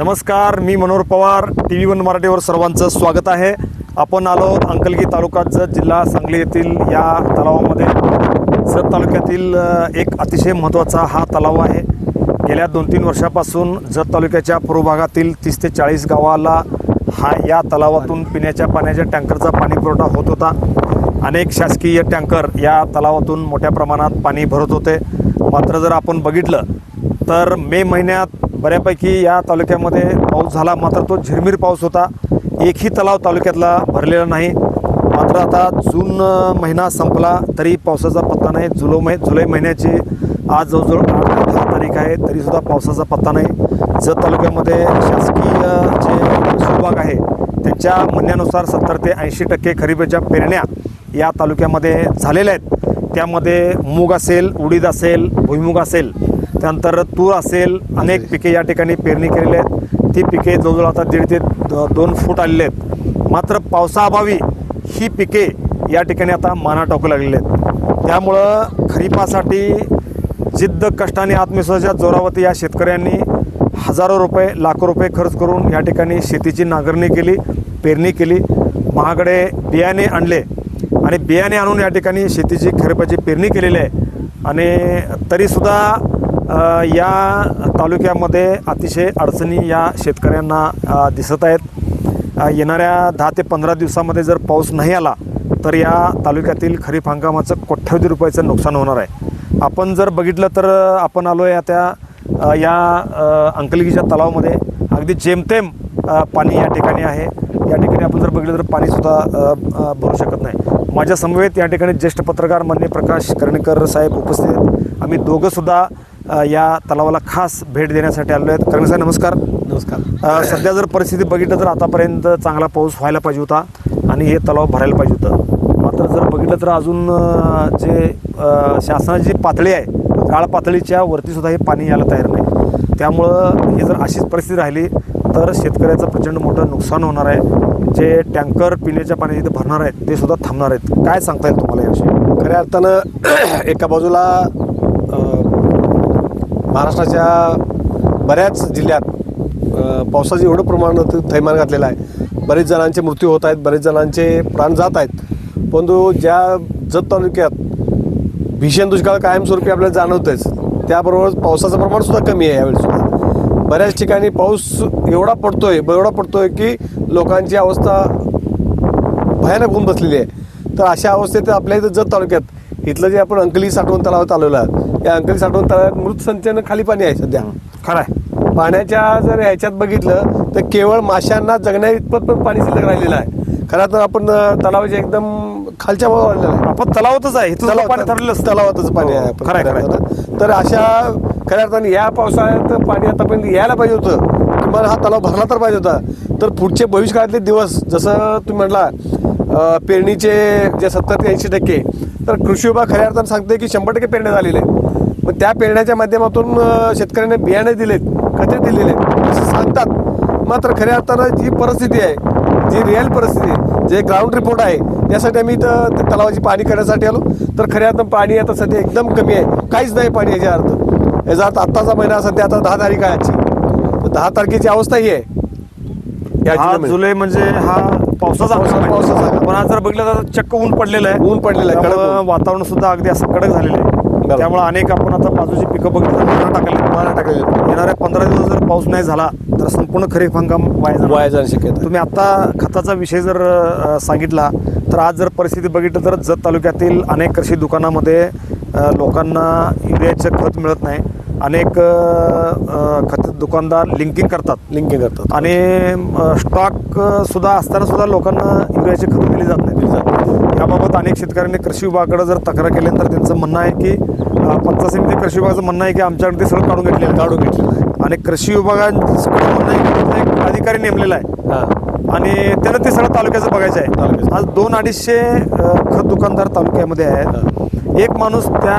नमस्कार मी Manohar Pawar T V one मराठीवर सर्वांचं स्वागत आहे. आपण आलो अंकलगी तालुका जत जिल्हा सांगली येथील या तलावामध्ये. जत तालुक्यातील एक अतिशय महत्त्वाचा हा तलाव आहे. गेल्या दोन तीन वर्षापासून जत तालुक्याच्या पूर्व भागातील तीस ते चाळीस गावाला हा या तलावातून पिण्याच्या पाण्याच्या टँकरचा पाणी पुरवठा होत होता. अनेक शासकीय टँकर या तलावातून मोठ्या प्रमाणात पाणी भरत होते. मात्र जर आपण बघितलं तर मे महिन्यात बऱ्यापैकी या तालुक्यामध्ये पाऊस झाला. मात्र तो झिरमीर पाऊस होता. एकही तलाव तालुक्यातला भरलेला नाही. मात्र आता जून महिना संपला तरी पावसाचा पत्ता नाही. जुलै महि जुलै महिन्याची आज जवळजवळ आठ दहा तारीख आहे तरीसुद्धा पावसाचा पत्ता नाही. जत तालुक्यामध्ये शासकीय जे विभाग आहे त्यांच्या म्हणण्यानुसार सत्तर ते ऐंशी टक्के खरीपाच्या पेरण्या या तालुक्यामध्ये झालेल्या आहेत. त्यामध्ये मूग असेल उडीद असेल भुईमुग असेल त्यानंतर तूर असेल अनेक पिके या ठिकाणी पेरणी केलेली आहेत. ती पिके जवळजवळ आता दीड ते दोन फूट आलेले आहेत. मात्र पावसाअभावी ही पिके या ठिकाणी आता माना टाकू लागलेली आहेत. त्यामुळं खरीपासाठी जिद्द कष्टाने आत्मविश्वासाच्या जोरावरती या शेतकऱ्यांनी हजारो रुपये लाखो रुपये खर्च करून या ठिकाणी शेतीची नांगरणी केली पेरणी केली. महागडे बियाणे आणले आणि बियाणे आणून या ठिकाणी शेतीची खरीपाची पेरणी केलेली आहे. आणि तरीसुद्धा या तालुक्यामध्ये अतिशय अडचणी या शेतकऱ्यांना दिसत आहेत. येणाऱ्या दहा ते पंधरा दिवसामध्ये जर पाऊस नाही आला तर या तालुक्यातील खरीप हंगामाचं कोट्यवधी रुपयाचं नुकसान होणार आहे. आपण जर बघितलं तर आपण आलो आहे त्या या अंकलिकीच्या तलावामध्ये. अगदी जेमतेम पाणी या ठिकाणी आहे. या ठिकाणी आपण जर बघितलं तर पाणीसुद्धा भरू शकत नाही. माझ्या समवेत या ठिकाणी ज्येष्ठ पत्रकार मान्य प्रकाश कर्णेकर साहेब उपस्थित आम्ही दोघंसुद्धा या तलावाला खास भेट देण्यासाठी आलो आहेत. कर्णे साहेब नमस्कार. नमस्कार. सध्या जर परिस्थिती बघितलं तर आतापर्यंत चांगला पाऊस व्हायला पाहिजे होता आणि हे तलाव भरायला पाहिजे होतं. मात्र जर बघितलं तर अजून जे शासनाची जी पातळी आहे गाळ पातळीच्या वरती सुद्धा हे पाणी यायला तयार नाही. त्यामुळं ही जर अशीच परिस्थिती राहिली तर शेतकऱ्याचं प्रचंड मोठं नुकसान होणार आहे. जे टँकर पिण्याच्या पाण्याचे इथे भरणार आहेत ते सुद्धा थांबणार आहेत. काय सांगता येईल तुम्हाला याविषयी? खऱ्या अर्थानं एका बाजूला महाराष्ट्राच्या बऱ्याच जिल्ह्यात पावसाचं एवढं प्रमाण थैमान घातलेलं आहे. बरेच जणांचे मृत्यू होत आहेत बरेच जणांचे प्राण जात आहेत. परंतु ज्या जत तालुक्यात भीषण दुष्काळ कायमस्वरूपी आपल्याला जाणवतंच त्याबरोबर पावसाचं प्रमाणसुद्धा कमी आहे यावेळीसुद्धा बऱ्याच ठिकाणी पाऊस एवढा पडतो आहे एवढा पडतो आहे की लोकांची अवस्था भयानक होऊन बसलेली आहे. तर अशा अवस्थेत आपल्या इथं जत तालुक्यात इथलं जे आपण अंकली साठवण तलावात आलेलो आहे या अंकली साठवण तलावात मृत संचयन खाली पाणी आहे सध्या. खरं आहे पाण्याच्या जर ह्याच्यात बघितलं तर केवळ माशांना जगण्या इतपत पण पाणी शिल्लक राहिलेलं आहे. खरं तर आपण तलावाच्या एकदम खालच्या भागावर आलेलं आहे. आपण तलावातच आहे. इथं सुद्धा पाणी ठरलेलं असतं तलावातच पाणी आहे. आपण खरं आहे, खरं आहे. तर अशा खऱ्या अर्थाने या पावसाळ्यात पाणी आतापर्यंत यायला पाहिजे होतं. किंवा हा तलाव भरला तर पाहिजे होता. तर पुढचे भविष्यकाळातले दिवस जसं तुम्ही म्हटला अं, पेरणीचे जे सत्तर ते ऐंशी टक्के तर कृषी विभाग खऱ्या अर्थानं सांगते की शंभर टक्के पेरण्या झालेले आहेत. मग त्या पेरण्याच्या माध्यमातून शेतकऱ्यांना बियाणे दिलेत खते दिलेले आहेत असं सांगतात मात्र खऱ्या अर्थानं जी परिस्थिती आहे जी रिअल परिस्थिती आहे, जे ग्राउंड रिपोर्ट आहे त्यासाठी आम्ही इथं त्या तलावाची पाणी करण्यासाठी आलो तर खऱ्या अर्थानं पाणी आता सध्या एकदम कमी आहे काहीच नाही पाणी याचा अर्थ याचा अर्थ आत्ताचा महिना सध्या आता दहा तारीख आहे आजची तर दहा तारखेची अवस्था ही आहे. जुलै म्हणजे हा पावसाचा. पावसाचा. पण आज जर बघितलं तर चक्क ऊन पडलेलं आहे ऊन पडलेलं आहे, कडक. वातावरण सुद्धा अगदी असं कडक झालेलं आहे. त्यामुळे अनेक आपण आता बाजूची पिकं बघितलं मारा टाकले मारा टाकलेले. येणाऱ्या पंधरा दिवस जर पाऊस नाही झाला तर संपूर्ण खरीप हंगाम वाया. वाया जाण्याची शक्यता. तुम्ही आता खताचा विषय जर अ, सांगितला तर आज जर परिस्थिती बघितलं तर जत तालुक्यातील अनेक कृषी दुकानामध्ये अ, लोकांना युरियाचं खत मिळत नाही अनेक खत दुकानदार लिंकिंग करतात. लिंकिंग करतात. आणि स्टॉक सुद्धा असताना सुद्धा लोकांना युरियाची खतं दिली जात नाही याबाबत अनेक शेतकऱ्यांनी कृषी विभागाकडे जर तक्रार केली तर त्यांचं म्हणणं आहे की पंचायत समिती कृषी विभागाचं म्हणणं आहे की आमच्याकडे ते सगळं काढून घेतलेलं काढून घेतलेलं आणि कृषी विभागाचं म्हणणं आहे की एक अधिकारी नेमलेला आहे. आणि त्यानं ते सगळं तालुक्याचं बघायचं आहे. तालुक्याचं. आज दोन अडीचशे खत दुकानदार तालुक्यामध्ये आहेत. एक माणूस त्या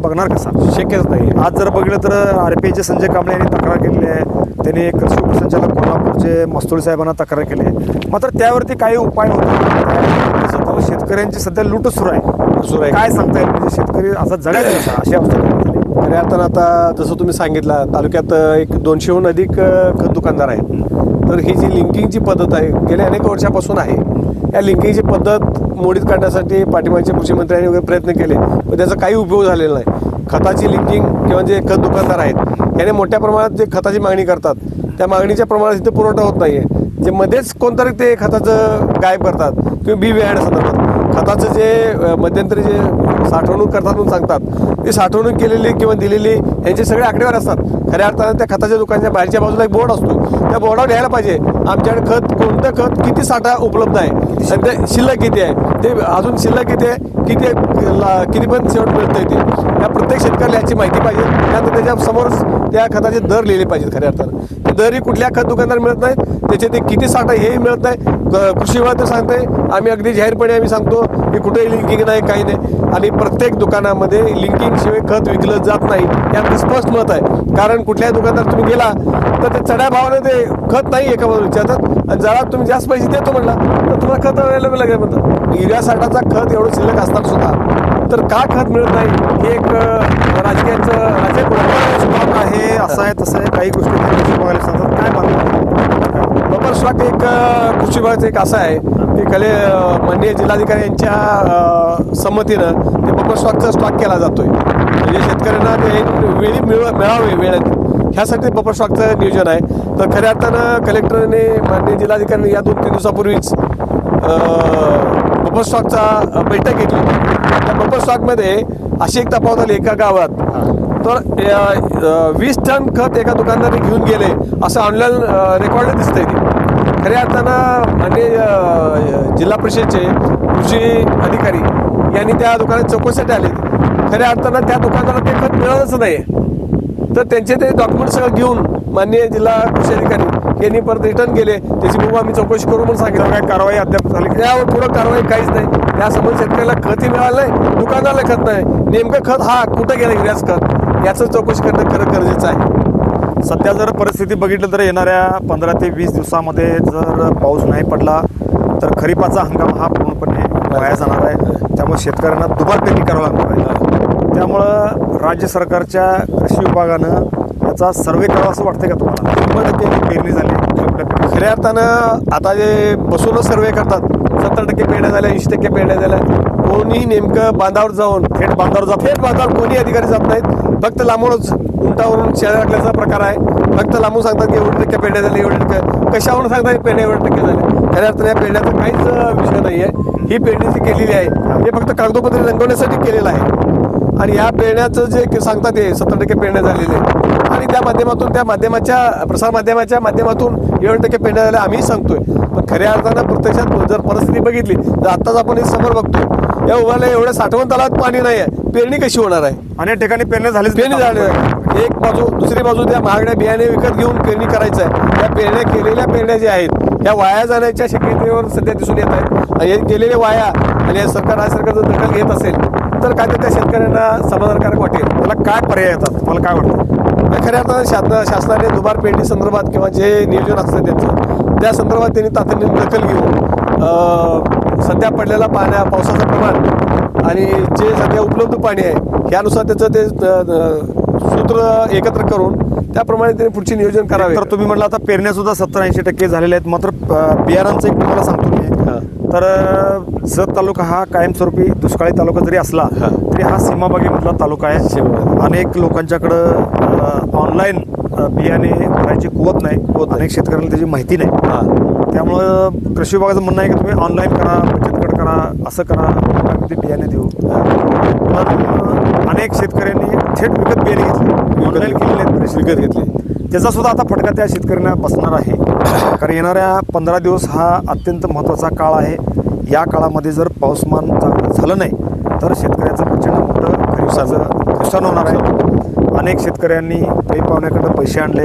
बघणार कसा? शक्यच नाही. आज जर बघितलं तर आर पी आयचे संजय कांबळे यांनी तक्रार केलेली आहे. त्यांनी कृषी उपसंचालक कोल्हापूरचे मस्तुळे साहेबांना तक्रार केली आहे. मात्र त्यावरती काही उपाय होत. शेतकऱ्यांची सध्या लूट सुरू आहे. सुरू आहे. काय सांगता येईल? म्हणजे शेतकरी असा जगायचा कसा अशी अवस्था. खऱ्या अर्थानं आता जसं तुम्ही सांगितलं तालुक्यात एक दोनशेहून अधिक खत दुकानदार आहेत. तर ही जी लिंकिंगची पद्धत आहे गेल्या अनेक वर्षापासून आहे. या लिंकिंगची पद्धत मोडीत काढण्यासाठी पाठिंबाचे कृषीमंत्र्यांनी वगैरे प्रयत्न केले पण त्याचा काही उपयोग झालेला नाही. खताची लिंकिंग किंवा जे खत दुकानदार आहेत याने मोठ्या प्रमाणात जे खताची मागणी करतात त्या मागणीच्या प्रमाणात इथे पुरवठा होत नाही आहे जे मध्येच कोणतरी ते खताचं गायब करतात किंवा बी बियाण्या संदर्भात. खताचं जे मध्यंतरी जे साठवणूक करतात म्हणून सांगतात ते साठवणूक केलेली किंवा दिलेली यांचे सगळे आकडेवार असतात. खऱ्या अर्थानं त्या खताच्या दुकानाच्या बाहेरच्या बाजूला एक बोर्ड असतो. त्या बोर्डावर लिहायला पाहिजे. आमच्याकडे खत कोणतं खत किती साठा उपलब्ध आहे? सध्या शिल्लक किती आहे? ते अजून शिल्लक किती आहे? किती ला- किती पण शेवट आहे ते. या प्रत्येक शेतकऱ्याला याची माहिती पाहिजे. त्यानंतर त्याच्या समोरच त्या खताचे दर लिहिले पाहिजेत खऱ्या अर्थानं. ते दरही कुठल्या खत दुकानदार मिळत नाहीत. त्याचे ते किती साठा हेही मिळत नाही. कृषी विभाग तर सांगते आम्ही अगदी जाहीरपणे आम्ही सांगतो की कुठेही लिंकिंग नाही काही नाही. आणि प्रत्येक दुकानामध्ये लिंकिंग शिवाय खत विकलं जात नाही. यात स्पष्ट मत आहे. कारण कुठल्याही दुकानदार तुम्ही गेला तर ते चढ्या भावाने ते खत नाही एका बाजूला विचारतात. आणि जरा तुम्ही जास्त पैसे देतो म्हणला तर तुम्हाला खत अवेलेबल लागेल म्हणतात. युरिया साठाचा खत एवढं शिल्लक असताना सुद्धा. तर का खत मिळत नाही? हे एक राजकीयाचं राजकीय पुढाकार आहे असं आहे तसं आहे काही गोष्टी बघायला सांगतात काय मानतात बरोबर स्टॉक एक कृषी विभागाचं एक असं आहे की कले माननीय जिल्हाधिकारी यांच्या संमतीनं ते बपर स्टॉकचा स्टॉक केला जातोय. म्हणजे शेतकऱ्यांना ते वेळी मिळ मिळावे वेळेत. ह्यासाठी बफर स्टॉकचं नियोजन आहे. तर खऱ्या अर्थानं कलेक्टरने माननीय जिल्हाधिकाऱ्यांनी या दोन तीन दिवसापूर्वीच बफर स्टॉकचा बैठक घेतली. होती त्या बफर स्टॉकमध्ये अशी एक तफावत आली एका गावात. तर वीस टन खत एका दुकानदाराने घेऊन गेले असं ऑनलाईन रेकॉर्ड दिसतंय ते. खऱ्या अर्थानं माननीय जिल्हा परिषदचे कृषी अधिकारी यांनी त्या दुकानात चौकशीसाठी आले खऱ्या अर्थानं त्या दुकानदाराला ते खत मिळालंच नाही तर त्यांचे ते डॉक्युमेंट सगळं घेऊन माननीय जिल्हा कृषी अधिकारी यांनी परत रिटर्न केले. त्याची बघू आम्ही चौकशी करू म्हणून सांगितलं. काय कारवाई अद्याप झाली? त्यावर पुढं कारवाई काहीच नाही. त्यासमोर शेतकऱ्याला खतही मिळालं नाही दुकानाला खत नाही. नेमकं खत हा कुठं गेलं युरियाच खत? याचं चौकशी करणं खरं गरजेचं आहे. सध्या जर परिस्थिती बघितलं तर येणाऱ्या पंधरा ते वीस दिवसामध्ये जर पाऊस नाही पडला तर खरीपाचा हंगाम हा पूर्णपणे वाया जाणार आहे. त्यामुळे शेतकऱ्यांना दुबार पेरणी करावं लागणार आहे. त्यामुळं राज्य सरकारच्या कृषी विभागानं याचा सर्वे करावा असं वाटतंय का तुम्हाला? शंभर टक्के पेरणी झाली? खऱ्या अर्थानं आता जे बसूनच सर्वे करतात सत्तर टक्के पेरण्या झाल्या ऐंशी टक्के पेरण्या झाल्या. कोणीही नेमकं बांधावर जाऊन थेट बांधावर जात थेट बांधावर कोणी अधिकारी जात नाहीत. फक्त लांबूनच उंटावरून शेळ्या टाकल्याचा प्रकार आहे. फक्त लांबून सांगतात की एवढे टक्के पेरण्या झाले एवढे टक्के कशावरून सांगतात की पेरण्या एवढे टक्के झाले? खऱ्या अर्थाने या पेरण्याचा काहीच विषय नाही आहे ही पेरणी जी केलेली आहे हे फक्त कागदोपत्री रंगवण्यासाठी केलेलं आहे. आणि या पेरण्याचं जे सांगतात ते सत्तर टक्के पेरण्या झालेले आणि त्या माध्यमातून त्या माध्यमाच्या प्रसार माध्यमाच्या माध्यमातून एवढे टक्के पेरण्या झाल्या आम्ही सांगतोय. पण खऱ्या अर्थानं प्रत्यक्षात जर परिस्थिती बघितली तर आत्ताच आपण हे समोर बघतोय. या उभारल्या एवढ्या साठवण तलावात पाणी नाही आहे पेरणी कशी होणार आहे? अनेक ठिकाणी पेरणी झालीच पेरणी झाली आहे. एक बाजू दुसरी बाजू त्या महागड्या बियाणे विकत घेऊन पेरणी करायचं आहे. त्या पेरण्या केलेल्या पेरण्या ज्या आहेत या वाया जाण्याच्या शक्यतेवर सध्या दिसून येत आहेत. आणि हे केलेले वाया आणि सरकार हा सरकार जर दखल घेत असेल तर काय तर त्या शेतकऱ्यांना समाधानकारक वाटेल? त्याला काय पर्याय येतात? मला काय वाटतं? म्हणजे खऱ्या अर्थानं शासन शासनाने दुबार पेरणी संदर्भात किंवा जे नियोजन असतं त्यांचं त्या संदर्भात त्यांनी तातडीने दखल घेऊन सध्या पडलेला पाण्या पावसाचं प्रमाण आणि जे सध्या उपलब्ध पाणी आहे यानुसार त्याचं ते सूत्र एकत्र करून त्याप्रमाणे त्यांनी पुढचे नियोजन करावे. तर तुम्ही म्हटलं आता पेरण्यासुद्धा सत्तर ऐंशी टक्के झालेले आहेत. मात्र बियाणांचं एक तुम्हाला सांगतो. तर जत तालुका हा कायमस्वरूपी दुष्काळी तालुका जरी असला. तरी हा सीमाभागीमधला तालुका आहे. अनेक लोकांच्याकडं ऑनलाईन बियाणे भरायची कुवत नाही. अनेक शेतकऱ्यांना त्याची माहिती नाही. हा. त्यामुळं कृषी विभागाचं म्हणणं आहे की तुम्ही ऑनलाईन करा बचत गट करा असं करा ते बियाणे देऊ. पण अनेक शेतकऱ्यांनी थेट विकत बियाणे घेतली. ऑनलाईन केलेले आहेत. विकत घेतले. त्याचा सुद्धा आता फटका त्या शेतकऱ्यांना बसणार आहे. कारण येणाऱ्या पंधरा दिवस हा अत्यंत महत्त्वाचा काळ आहे. या काळामध्ये जर पाऊसमान चांगलं झालं नाही तर शेतकऱ्याचं प्रचंड मोठं दिवसाचं नुकसान होणार आहे. अनेक शेतकऱ्यांनी पै पाहुण्याकडं पैसे आणले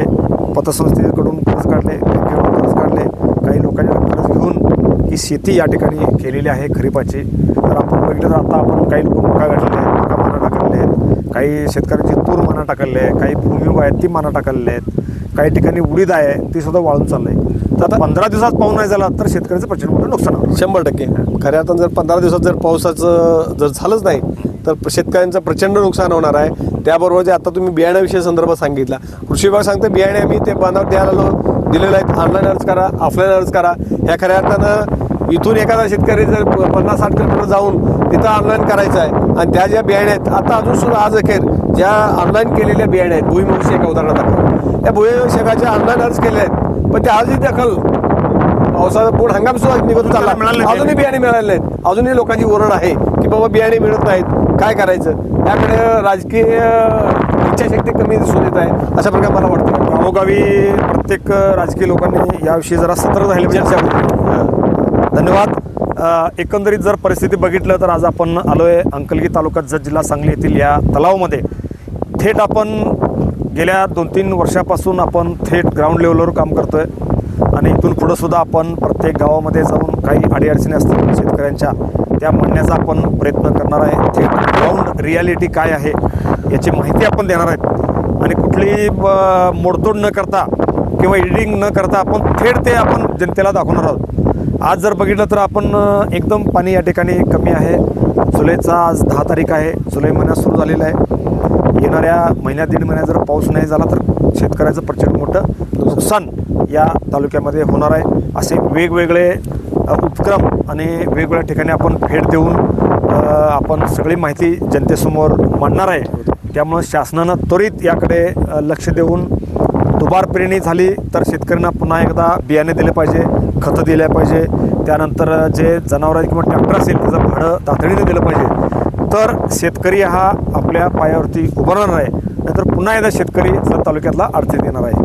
पतसंस्थेकडून कर्ज काढले बँकेकडून कर्ज काढले. काही लोकांनी कर्ज घेऊन ही शेती या ठिकाणी केलेली आहे खरीपाची. तर आपण बघितलं तर आता आपण काही लोक मका गाठलेले आहेत मका माना टाकलेले आहेत काही शेतकऱ्यांची तूर माना टाकलेली आहे काही भूमी आहेत ती माना टाकलेली आहेत काही ठिकाणी उडीद आहे ती सुद्धा वाळून चाललंय. तर आता पंधरा दिवसात पाऊस नाही झाला तर शेतकऱ्याचं प्रचंड मोठं नुकसान होतं शंभर टक्के. खऱ्या अर्थानं जर पंधरा दिवसात जर पावसाचं जर झालंच नाही तर शेतकऱ्यांचं प्रचंड नुकसान होणार आहे. त्याबरोबर जे आता तुम्ही बियाण्याविषयी संदर्भ सांगितला कृषी विभाग सांगते बियाणे आम्ही ते बांधावर द्यायला दिलेलं आहेत ऑनलाईन अर्ज करा ऑफलाईन अर्ज करा. ह्या खऱ्या अर्थानं इथून एखादा शेतकरी जर पन्नास साठ किलोमीटर जाऊन तिथं ऑनलाईन करायचं आहे आणि त्या ज्या बियाणे आहेत आता अजून सुद्धा आज अखेर ज्या ऑनलाईन केलेल्या बियाणे आहेत भुईमुग शेका उदाहरणार्थ. त्या भुईमुग ऑनलाईन अर्ज केले आहेत पण ते आजही दखल. पावसाचा पूर्ण हंगाम सुद्धा निघून चालला. अजूनही बियाणे मिळाले नाहीत. अजूनही लोकांची ओरड आहे की बाबा बियाणे मिळत नाहीत. काय करायचं? याकडे राजकीय इच्छाशक्ती कमी दिसून येत आहे. अशा प्रकारे मला वाटतं. गावोगावी प्रत्येक राजकीय लोकांनी याविषयी जरा सतर्क राहिले पाहिजे. धन्यवाद. एकंदरीत जर परिस्थिती बघितलं तर आज आपण आलो आहे अंकलगी तालुक्यात जत जिल्हा सांगली येथील या तलावामध्ये. थेट आपण गेल्या दोन तीन वर्षापासून आपण थेट ग्राउंड लेवलवर काम करतो आहे आणि इथून पुढंसुद्धा आपण प्रत्येक गावामध्ये जाऊन काही अडीअडचणी असतात शेतकऱ्यांच्या त्या म्हणण्याचा आपण प्रयत्न करणार आहे. थेट ग्राउंड रियालिटी काय आहे याची माहिती आपण देणार आहेत. आणि कुठलीही ब- मोडतोड न करता किंवा एडिटिंग न करता आपण थेट ते आपण जनतेला दाखवणार आहोत. आज जर बघितलं तर आपण एकदम पाणी या ठिकाणी कमी आहे. जुलैचा आज दहा तारीख आहे. जुलै महिना सुरू झालेला आहे. येणाऱ्या महिन्यात दीड महिन्यात जर पाऊस नाही झाला तर शेतकऱ्याचं प्रचंड मोठं नुकसान या तालुक्यामध्ये होणार आहे. असे वेगवेगळे उपक्रम आणि वेगवेगळ्या ठिकाणी आपण भेट देऊन आपण सगळी माहिती जनतेसमोर मांडणार आहे. त्यामुळं शासनानं त्वरित याकडे लक्ष देऊन दुबार पेरणी झाली तर शेतकऱ्यांना पुन्हा एकदा बियाणे दिले पाहिजे खतं दिले पाहिजे. त्यानंतर जे जनावरांचे किंवा ट्रॅक्टर असेल त्याचं भाडं तातडीने दिलं पाहिजे. तर शेतकरी हा आपल्या पायावरती उभारणार आहे. नाहीतर पुन्हा एकदा शेतकरी जत तालुक्यातला अडचणीत येणार आहे.